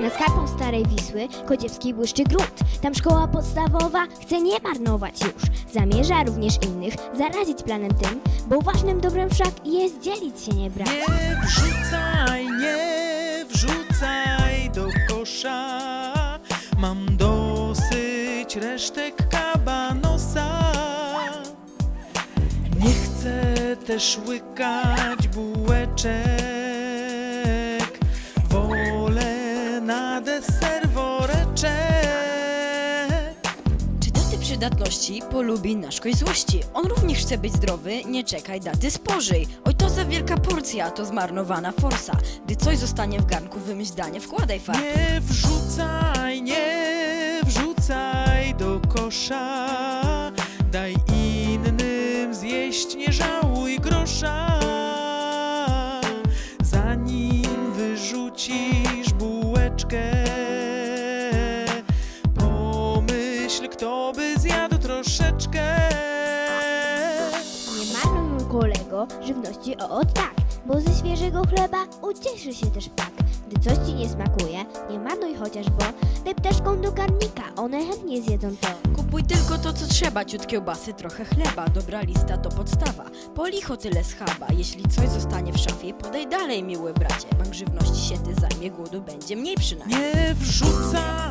Nad skarpą Starej Wisły Kodziewski błyszczy grunt. Tam szkoła podstawowa chce nie marnować już. Zamierza również innych zarazić planem tym, bo ważnym dobrem wszak jest dzielić się nie brać. Nie wrzucaj, nie wrzucaj do kosza. Mam dosyć resztek kabanosa. Nie chcę też łykać bułeczek. Na deser woreczek. Czy daty przydatności polubi nasz kość złości? On również chce być zdrowy, nie czekaj daty spożyj. Oj to za wielka porcja, to zmarnowana forsa. Gdy coś zostanie w garnku, wymyśl danie, wkładaj fakt. Nie wrzucaj, nie wrzucaj do kosza. Daj innym zjeść, nie żałuj grosza. Zanim wyrzucisz bułeczkę, kto by zjadł troszeczkę. Nie marnuj mój kolego żywności o od tak, bo ze świeżego chleba ucieszy się też ptak. Gdy coś ci nie smakuje, nie marnuj chociaż, bo deptaszką do garnika, one chętnie zjedzą to. Kupuj tylko to, co trzeba, ciut kiełbasy, trochę chleba. Dobra lista to podstawa. Po licho tyle schaba. Jeśli coś zostanie w szafie, podaj dalej, miły bracie. Bank żywności się ty zajmie, głodu będzie mniej przynajmniej. Nie wrzucaj,